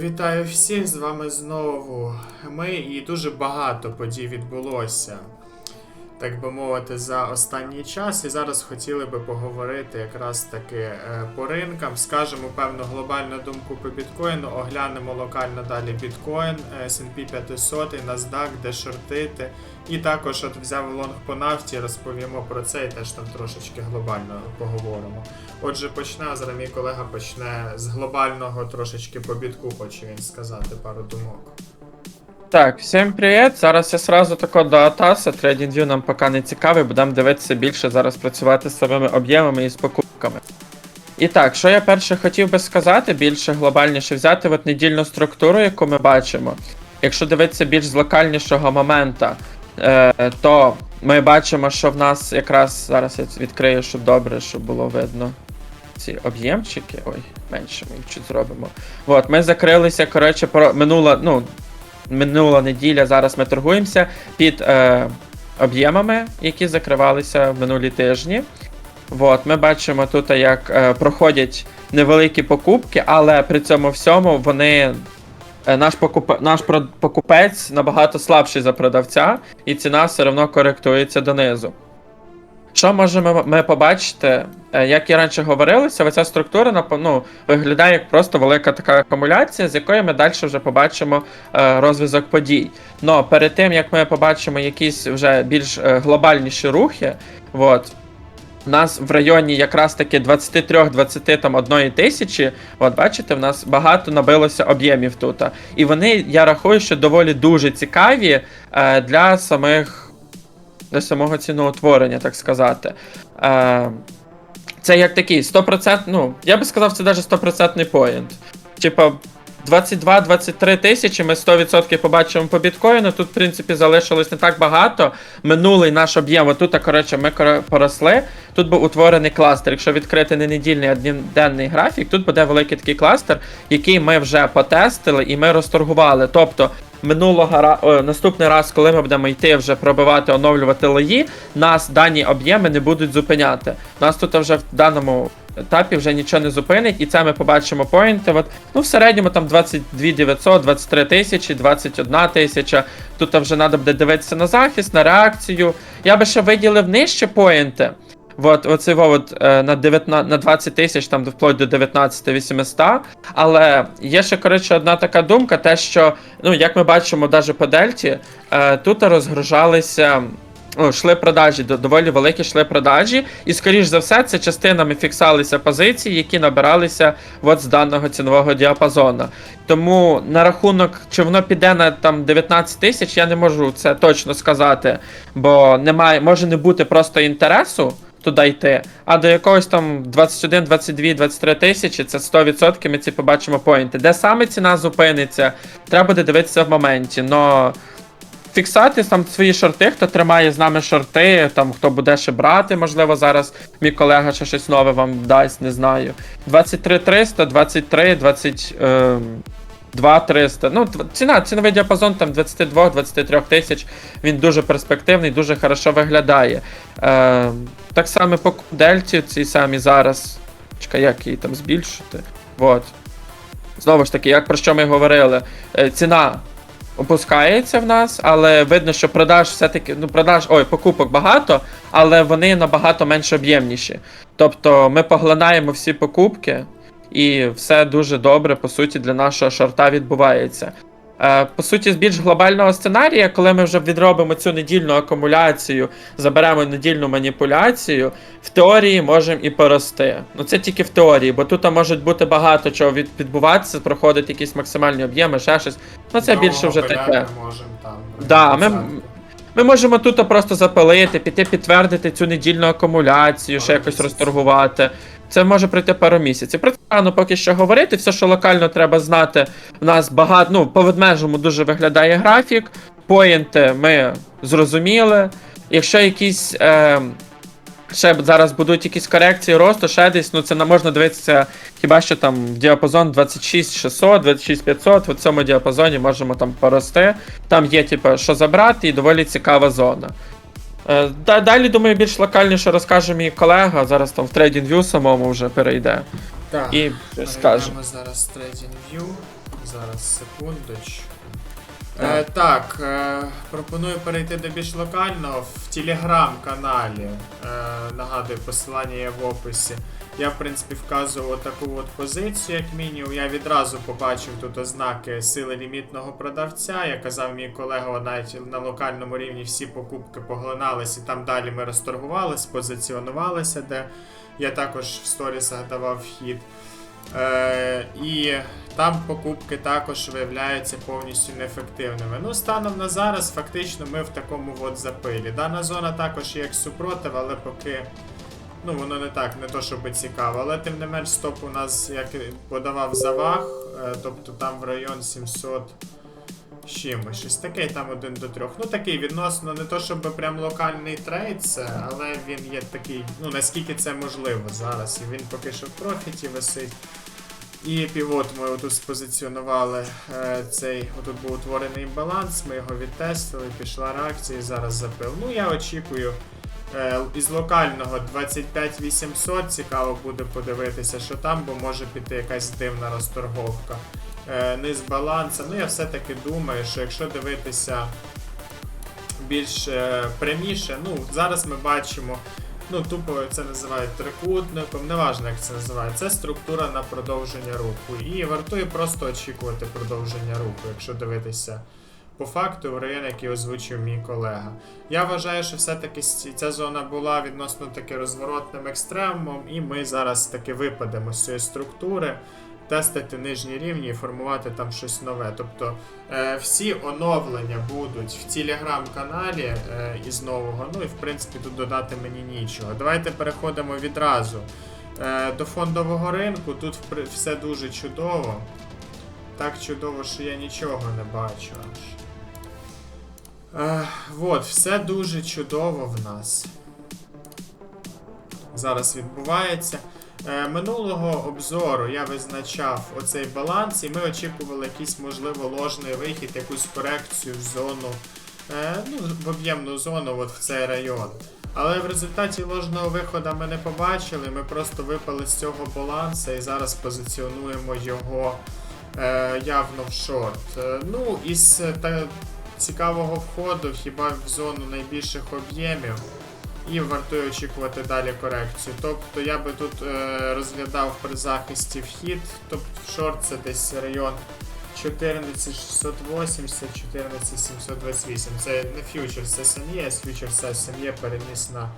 Вітаю всіх, з вами знову. Ми і дуже багато подій відбулося, так би мовити, за останній час. І зараз хотіли би поговорити якраз таки е, по ринкам. Скажемо певну глобальну думку по біткоїну, оглянемо локально далі біткоін, е, S&P 500, NASDAQ, де шортити. І також от взяв лонг по нафті, розповімо про це і теж там трошечки глобально поговоримо. Отже, почне, зараз мій колега почне з глобального трошечки по бітку, хоче він сказати пару думок. Так, всім привіт. Зараз я сразу тако до Атаса. TradingView нам поки не цікавий, будемо дивитися більше зараз працювати з самими об'ємами і з покупками. І так, що я перше хотів би сказати, більше глобальніше взяти от недільну структуру, яку ми бачимо. Якщо дивитися більш з локальнішого момента, е, то ми бачимо, що в нас якраз зараз я відкрию, щоб добре, щоб було видно ці об'ємчики. Ой, менше ми їх чуть зробимо. От, ми закрилися, коротше, про минула, ну, минула неділя, зараз ми торгуємося під е, об'ємами, які закривалися в минулі тижні. От, ми бачимо тут, як е, проходять невеликі покупки, але при цьому всьому вони. е, Наш, покуп... наш покупець набагато слабший за продавця, і ціна все одно коректується донизу. Що можемо ми побачити? Е, Як і раніше говорилося, оця структура ну, виглядає як просто велика така акумуляція, з якої ми далі вже побачимо е, розв'язок подій. Но перед тим як ми побачимо якісь вже більш е, глобальніші рухи, от, у нас в районі якраз таки 23-21 тисячі, от бачите, в нас багато набилося об'ємів тут. І вони, я рахую, що доволі дуже цікаві для самих для самого ціноутворення, так сказати. Е, це як такий 100%, ну, я би сказав, це навіть 100% поінт. Типа, 22-23 тисячі ми 100% побачимо по біткоїну. Тут, в принципі, залишилось не так багато. Минулий наш об'єм, отут, коротше, ми поросли. Тут був утворений кластер. Якщо відкрити не недільний, а денний графік, тут буде великий такий кластер, який ми вже потестили і ми розторгували. Тобто, минулого о, наступний раз, коли ми будемо йти вже пробивати, оновлювати лої, нас дані об'єми не будуть зупиняти. Нас тут вже в даному етапі вже нічого не зупинить, і це ми побачимо поінти. От, ну, в середньому там 22 900, 23 тисячі, 21 тисяча. Тут вже треба буде дивитися на захист, на реакцію. Я би ще виділив нижче поінти. От, оце от, е, на 19, на 20 тисяч, там вплоть до 19 800. Але є ще, коротше, одна така думка, те, що, ну, як ми бачимо, навіть по Дельті, е, тут розгружалися. Йшли продажі, доволі великі йшли продажі, і, скоріш за все, це частинами фіксалися позиції, які набиралися от з даного цінового діапазону. Тому на рахунок, чи воно піде на там 19 тисяч, я не можу це точно сказати, бо немає, може не бути просто інтересу туди йти, а до якогось там 21, 22, 23 тисячі, це 100% ми ці побачимо поінти. Де саме ціна зупиниться, треба буде дивитися в моменті. Но фіксати там свої шорти, хто тримає з нами шорти, там хто буде ще брати, можливо, зараз мій колега ще щось нове вам дасть, не знаю. 23 300, 23, 20. Е, 2-300. Ну, ціна, ціновий діапазон там 22-23 тисяч. Він дуже перспективний, дуже хорошо виглядає. Е, так само по дельті ці самі зараз. Чекай, як її там збільшити. Вот. Знову ж таки, як про що ми говорили, е, ціна опускається в нас, але видно, що продаж все-таки, ну, продаж, ой, покупок багато, але вони набагато менш об'ємніші. Тобто ми поглинаємо всі покупки, і все дуже добре, по суті, для нашого шорта відбувається. Е, по суті, з більш глобального сценарія, коли ми вже відробимо цю недільну акумуляцію, заберемо недільну маніпуляцію, в теорії можемо і порости. Ну це тільки в теорії, бо тут може бути багато чого відбуватися, проходить якісь максимальні об'єми, ще щось. Ну це більше вже таке. можемо там. Да, ми- Ми можемо тут просто запалити, піти підтвердити цю недільну акумуляцію, ще якось розторгувати. Це може пройти пару місяців. Про це рано поки що говорити. Все, що локально треба знати. У нас багато, ну, по ведмежому дуже виглядає графік. Поінти ми зрозуміли. Якщо якісь. Е, ще зараз будуть якісь корекції росту, ще десь, ну це не можна дивитися хіба що там в діапазон 26600, 26500, в цьому діапазоні можемо там порости. Там є, типу, що забрати, і доволі цікава зона. Е, да- Далі, думаю, більш локальніше розкаже мій колега, зараз там в TradingView самому вже перейде. Так, І скаже. зараз TradingView. Зараз, секундочку. Е, так, е, пропоную перейти до більш локального в телеграм-каналі. Е, нагадую, посилання є в описі. Я, в принципі, вказував таку от позицію, як мінімум. Я відразу побачив тут ознаки сили лімітного продавця. Я казав мій колега, навіть на локальному рівні всі покупки поглиналися, і там далі ми розторгувалися, позиціонувалися, де я також в сторісах давав вхід. Е, і там покупки також виявляються повністю неефективними. Ну, станом на зараз, фактично, ми в такому от запилі. Дана зона також є як супротив, але поки. Ну, воно не так, не то, щоб цікаво. Але тим не менш, стоп у нас як подавав заваг, е, тобто там в район 700 з чимось. Щось таке, там 1 до 3. Ну такий відносно, не то, щоб прям локальний трейд, це, але він є такий, ну наскільки це можливо зараз. І він поки що в профіті висить. І півот ми тут спозиціонували е, цей. Отут був утворений імбаланс, ми його відтестили, пішла реакція і зараз запил. Ну я очікую. Е, із локального 25800 цікаво буде подивитися, що там, бо може піти якась дивна розторговка. Е, низ баланса. Ну я все-таки думаю, що якщо дивитися більш е, пряміше, ну зараз ми бачимо. Ну, тупо це називають трикутником, неважно як це називають. Це структура на продовження руху. І вартує просто очікувати продовження руху, якщо дивитися по факту в район, який озвучив мій колега. Я вважаю, що все-таки ця зона була відносно таки розворотним екстремумом, і ми зараз таки випадемо з цієї структури. Тестити нижні рівні і формувати там щось нове. Тобто е, всі оновлення будуть в телеграм-каналі е, із нового. Ну і в принципі тут додати мені нічого. Давайте переходимо відразу е, до фондового ринку. Тут все дуже чудово. Так чудово, що я нічого не бачу аж. Е, от, все дуже чудово в нас. Зараз відбувається. Е, минулого обзору я визначав оцей баланс, і ми очікували якийсь, можливо, ложний вихід, якусь корекцію в зону, е, ну, в об'ємну зону, от в цей район. Але в результаті ложного виходу ми не побачили, ми просто випали з цього балансу і зараз позиціонуємо його е, явно в шорт. Ну, із та, цікавого входу хіба в зону найбільших об'ємів. І вартує очікувати далі корекцію. Тобто я би тут е, розглядав при захисті вхід, тобто в шорт це десь район 14680, 14728. Це не фьючерс SME, а фьючерс SME переніс на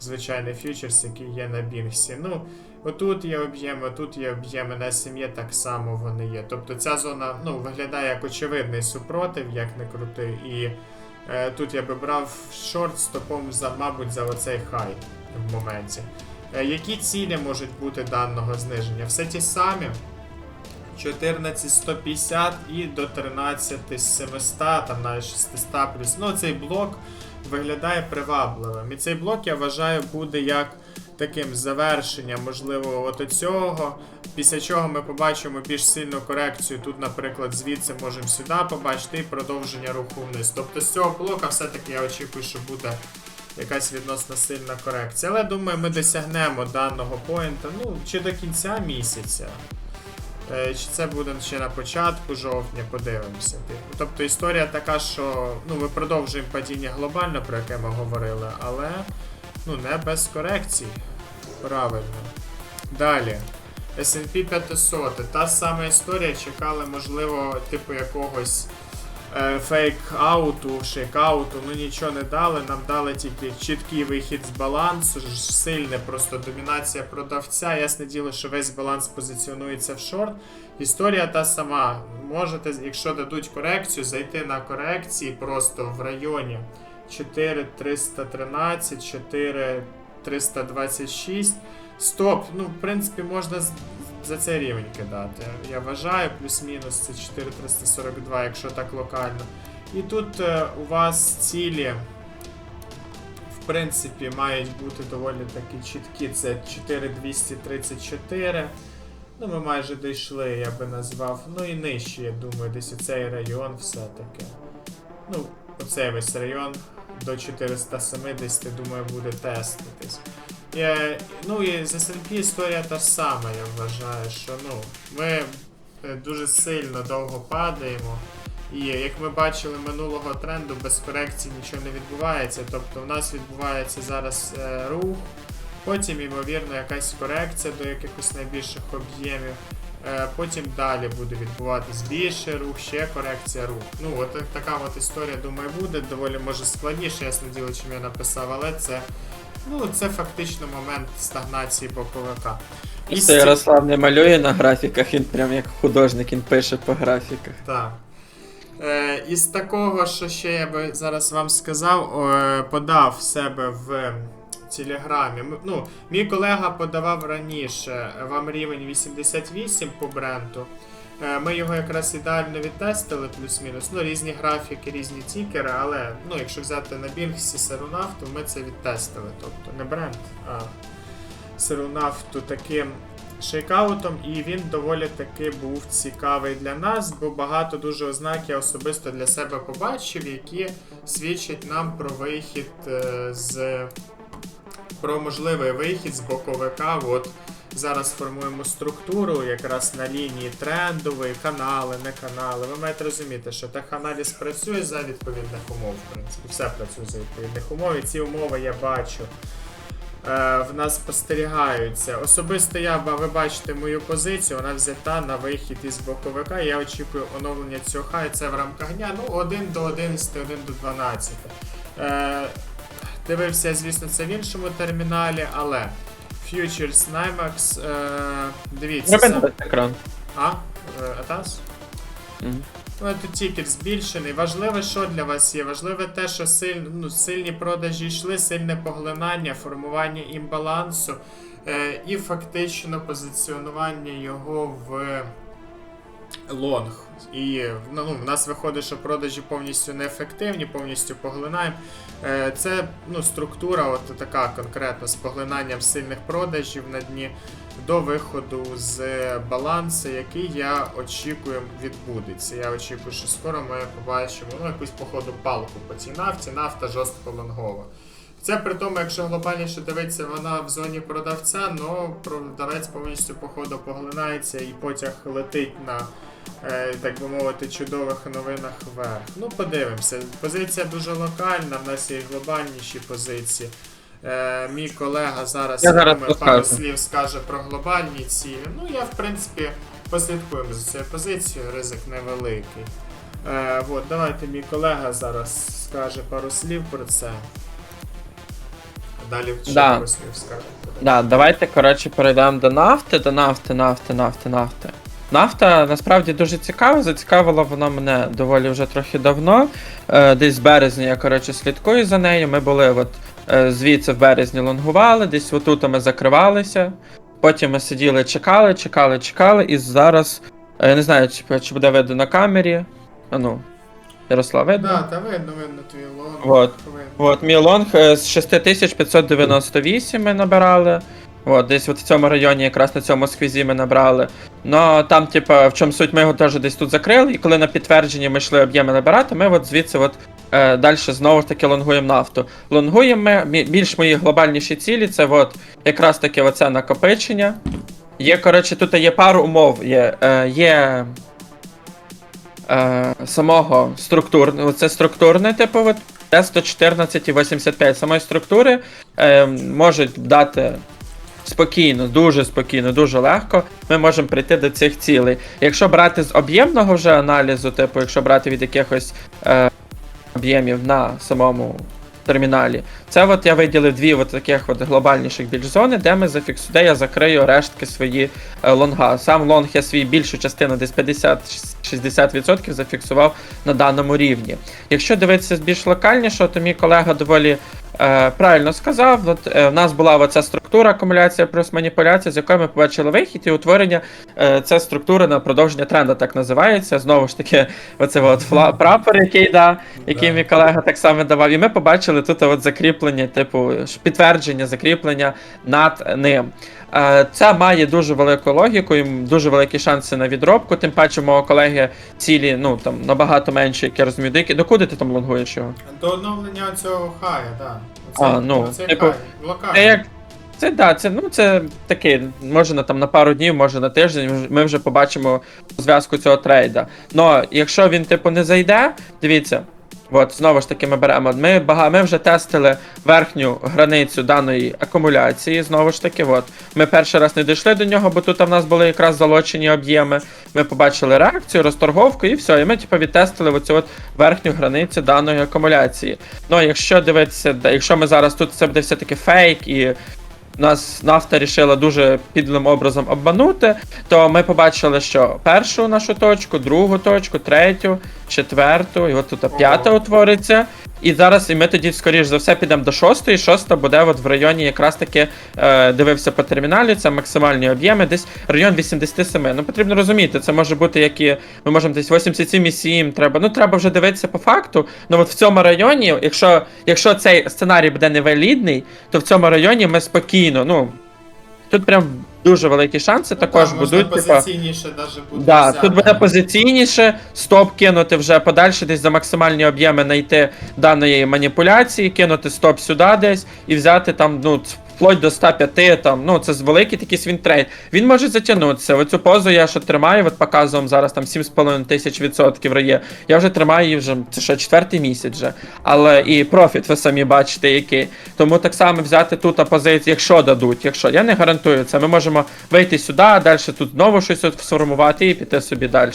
звичайний фьючерс, який є на Бінксі. Ну, отут є об'єми, тут є об'єми, на SME так само вони є. Тобто ця зона ну, виглядає як очевидний супротив, як не крути. І Тут я би брав шорт стопом за, мабуть, за оцей хай в моменті. Е, Які цілі можуть бути даного зниження? Все ті самі. 14150 і до 13700, там навіть 600 плюс. Ну, цей блок виглядає привабливим. І цей блок, я вважаю, буде як таким завершенням, можливо, от цього. Після чого ми побачимо більш сильну корекцію. Тут, наприклад, звідси можемо сюди побачити і продовження руху вниз. Тобто з цього блока все-таки я очікую, що буде якась відносно сильна корекція. Але думаю, ми досягнемо даного поінта, ну, чи до кінця місяця. Е, Чи це буде ще на початку жовтня, подивимося. Тобто історія така, що ну, ми продовжуємо падіння глобально, про яке ми говорили, але ну, не без корекцій. Правильно. Далі. S&P 500. Та сама історія. Чекали, можливо, типу якогось е, фейк-ауту, шейк-ауту. Ну нічого не дали. Нам дали тільки чіткий вихід з балансу, сильна просто домінація продавця. Ясне діло, що весь баланс позиціонується в шорт. Історія та сама. Можете, якщо дадуть корекцію, зайти на корекції просто в районі 4313, 4326. Стоп, ну, в принципі, можна за цей рівень кидати. Я вважаю, плюс-мінус це 4342, якщо так локально. І тут е, у вас цілі, в принципі, мають бути доволі такі чіткі. Це 4234. Ну, ми майже дійшли, я би назвав. Ну і нижче, я думаю, десь оцей район все-таки. Ну, оцей весь район до 470, думаю, буде теститись. Е, ну і з S&P історія та сама, я вважаю, що ну, ми е, дуже сильно довго падаємо. І як ми бачили минулого тренду, без корекції нічого не відбувається. Тобто в нас відбувається зараз е, рух, потім, ймовірно, якась корекція до якихось найбільших об'ємів. Е, Потім далі буде відбуватись більше рух, ще корекція рух. Ну, от така от історія, думаю, буде. Доволі може складніше, ясно діло, чим я написав, але це, ну, це фактично момент стагнації боковика. І Це Ярослав не малює на графіках, він прям як художник, він пише по графіках. Так. Е, із такого, що ще я би зараз вам сказав, подав себе в Телеграмі. Ну, мій колега подавав раніше вам рівень 88 по бренду. Е, Ми його якраз ідеально відтестили, плюс-мінус. Ну, різні графіки, різні тікери, але ну, якщо взяти на Біргсі Сарунавту, ми це відтестили. Тобто не бренд, а Сарунавту таким шейкаутом, і він доволі таки був цікавий для нас, бо багато дуже ознак я особисто для себе побачив, які свідчать нам про вихід е, з про можливий вихід з боковика. От зараз формуємо структуру якраз на лінії трендової, канали, не канали. Ви маєте розуміти, що теханаліз працює за відповідних умов, в принципі, все працює за відповідних умов, і ці умови я бачу е, в нас спостерігаються. Особисто я, ви бачите мою позицію, вона взята на вихід із боковика. Я очікую оновлення цього хай. Це в рамках дня. Ну, 1 до 11, 1 до 12. Дивився, звісно, це в іншому терміналі, але Futures NYMEX, е, дивіться. Сам- екран. А? Е, Атас? Ну, тут тікер збільшений. Важливе, що для вас є? Важливе те, що силь, ну, сильні продажі йшли, сильне поглинання, формування імбалансу е, і фактично позиціонування його в лонг. І ну, в нас виходить, що продажі повністю неефективні, повністю поглинаємо. Е, Це ну, структура, от така конкретно з поглинанням сильних продажів на дні до виходу з балансу, який я очікую відбудеться. Я очікую, що скоро ми побачимо ну, якусь походу палку по цій нафті, нафта жорстко лонгова. Це при тому, якщо глобальніше дивитися, вона в зоні продавця, але продавець повністю походу поглинається і потяг летить на, е, так би мовити, чудових новинах вверх. Ну, подивимося. Позиція дуже локальна, в нас є глобальніші позиції. Е, мій колега зараз, зараз пару слів скаже про глобальні цілі. Ну, я, в принципі, послідкуємо за цією позицією, ризик невеликий. Е, от, давайте мій колега зараз скаже пару слів про це. Далі ще Да. пару. Да, давайте, коротше, перейдемо до нафти, до нафти, нафти, нафти, нафти. Нафта насправді дуже цікава, зацікавила вона мене доволі вже трохи давно. Е, десь з березня я коротше слідкую за нею. Ми були от е, звідси в березні лонгували, десь отут ми закривалися. Потім ми сиділи, чекали, чекали, чекали, і зараз. е, Я не знаю, чи, чи буде видно на камері. А ну, Ярослав, видно? Да, та видно, видно твій лон. Вот. Видно. От, мій лонг е, з 6598 ми набирали. От, десь от в цьому районі, якраз на цьому сквізі ми набрали. Ну там, типа, в чому суть, ми його теж десь тут закрили, і коли на підтвердженні ми йшли об'єми набирати, ми от звідси от, е, далі знову ж таки лонгуємо нафту. Лонгуємо ми мі- більш мої глобальніші цілі, це от якраз таки оце накопичення. Є, коротше, тут є пару умов. Є, е, є е, самого структурного, це структурне, типу, от, це 114,85 самої структури е, можуть дати спокійно, дуже спокійно, дуже легко. Ми можемо прийти до цих цілей. Якщо брати з об'ємного вже аналізу, типу, якщо брати від якихось е, об'ємів на самому терміналі, це от я виділив дві от таких от глобальніших більш зони, де ми зафіксу, де я закрию рештки свої е, лонга. Сам лонг я свій більшу частину, десь 50-60% зафіксував на даному рівні. Якщо дивитися більш локальніше, то мій колега доволі е, правильно сказав. От, е, в нас була оця структура акумуляція плюс маніпуляція, з якої ми побачили вихід і утворення. Е, це структура на продовження тренду, так називається. Знову ж таки, оце от фла, прапор, який да, який мій колега так само давав. І ми побачили тут от закріплення, типу, підтвердження, закріплення над ним. Це має дуже велику логіку і дуже великі шанси на відробку. Тим паче, мого колеги цілі, ну там набагато менше, як я розумію. Дики, докуди ти там лонгуєш його? До оновлення цього хая, так. А, ну, типу. Це як, Це да, це ну це таке, може на там на пару днів, може на тиждень. ми вже- Ми вже побачимо зв'язку цього трейда. Но якщо він типу не зайде, дивіться. От, знову ж таки, ми беремо. Ми, бага, ми вже тестили верхню границю даної акумуляції. Знову ж таки, от. Ми перший раз не дійшли до нього, бо тут в нас були якраз залочені об'єми. Ми побачили реакцію, розторговку і все. І ми типу, відтестили оцю от верхню границю даної акумуляції. Ну, якщо дивитися, якщо ми зараз тут це буде все-таки фейк і нас нафта рішила дуже підлим образом обманути, то ми побачили, що першу нашу точку, другу точку, третю, четверту, і от тут п'ята утвориться. І зараз і ми тоді, скоріш за все, підемо до шостої. Шоста буде от в районі якраз таки е, дивився по терміналі, це максимальні об'єми, десь район 87. Ну потрібно розуміти, це може бути як і ми можемо десь 87,7, треба. Ну треба вже дивитися по факту. Ну от в цьому районі, якщо, якщо цей сценарій буде невалідний, то в цьому районі ми спокійно, ну. Тут прям дуже великі шанси також Ну, будуть. Типа, позиційніше даже буде Да, взяти. тут буде позиційніше, стоп кинути вже подальше, десь за максимальні об'єми знайти даної маніпуляції, кинути стоп сюди десь і взяти там, ну, вплоть до 105, там, ну, це великий такий свінтрейд. Він може затягнутися. Оцю позу я що тримаю, от показую вам зараз там 7,5 тисяч відсотків рає. Я вже тримаю її вже, це що, четвертий місяць вже. Але і профіт ви самі бачите, який. Тому так само взяти тут позицію, якщо дадуть, якщо. Я не гарантую це. Ми можемо вийти сюди, далі тут знову щось сформувати і піти собі далі.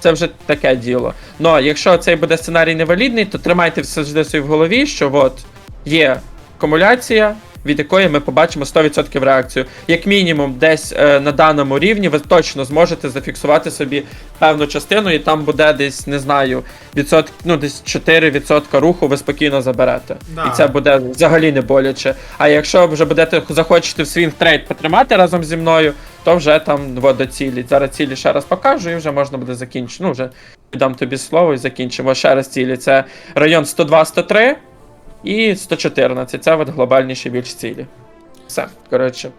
Це вже таке діло. Но якщо цей буде сценарій невалідний, то тримайте все завжди собі в голові, що от є акумуляція. Від якої ми побачимо 100% реакцію. Як мінімум, десь е, на даному рівні ви точно зможете зафіксувати собі певну частину, і там буде десь, не знаю, відсотк, ну десь 4% руху ви спокійно заберете. Да. І це буде взагалі не боляче. А якщо вже будете захочете в свінг трейд потримати разом зі мною, то вже там от, до цілі. Зараз цілі ще раз покажу, і вже можна буде закінчити. Ну, вже дам тобі слово і закінчимо. Ще раз цілі. Це район 102-103 і 114. Це от глобальніші більш цілі. Все, коротше,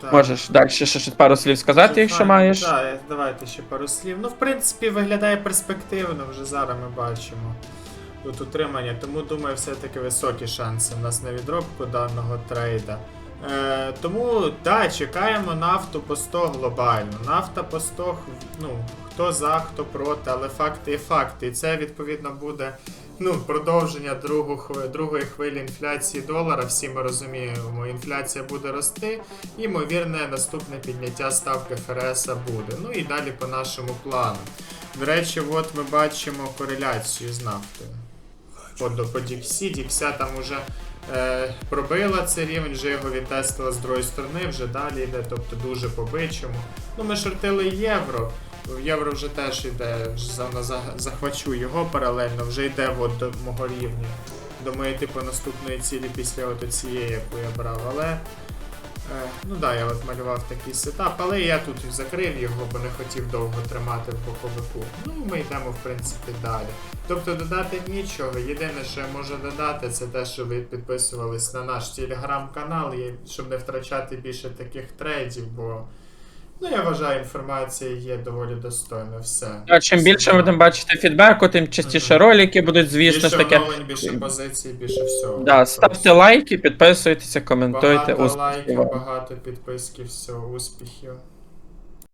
Так. можеш далі ще щось пару слів сказати, Це якщо файно. маєш. Да, давайте ще пару слів. Ну, в принципі, виглядає перспективно, вже зараз ми бачимо тут утримання, тому думаю, все-таки високі шанси в нас на відробку даного трейда. Е, тому да, чекаємо нафту по 100 глобально. Нафта по 100, ну, хто за, хто проти, але факти є факти. І це відповідно буде ну, продовження другу, другої хвилі інфляції долара. Всі ми розуміємо, інфляція буде рости. І, ймовірне, наступне підняття ставки ФРС буде. Ну і далі по нашому плану. До речі, от ми бачимо кореляцію з нафтою. По, по Діксі. Дікся там уже е, пробила цей рівень, вже його відтестила з другої сторони, вже далі йде, тобто дуже по бичому. Ну, ми шортили євро. Євро вже теж йде, захвачу його паралельно, вже йде от до мого рівня. До моєї типу наступної цілі після от цієї, яку я брав. Але Е, Ну да, я от малював такий сетап, але я тут закрив його, бо не хотів довго тримати в боковику. Ну ми йдемо, в принципі, далі. Тобто додати нічого. Єдине, що я можу додати, це те, що ви підписувались на наш телеграм-канал, щоб не втрачати більше таких трейдів, бо ну я вважаю, інформація є доволі достойна. Все. А чим більше будемо бачити фідбеку, тим частіше ролики будуть, звісно ж таке. оновлень, більше позицій, більше всього. Да, ставте лайки, підписуйтеся, коментуйте. Багато Успіхів лайків, вам. багато підписків, все, успіхів.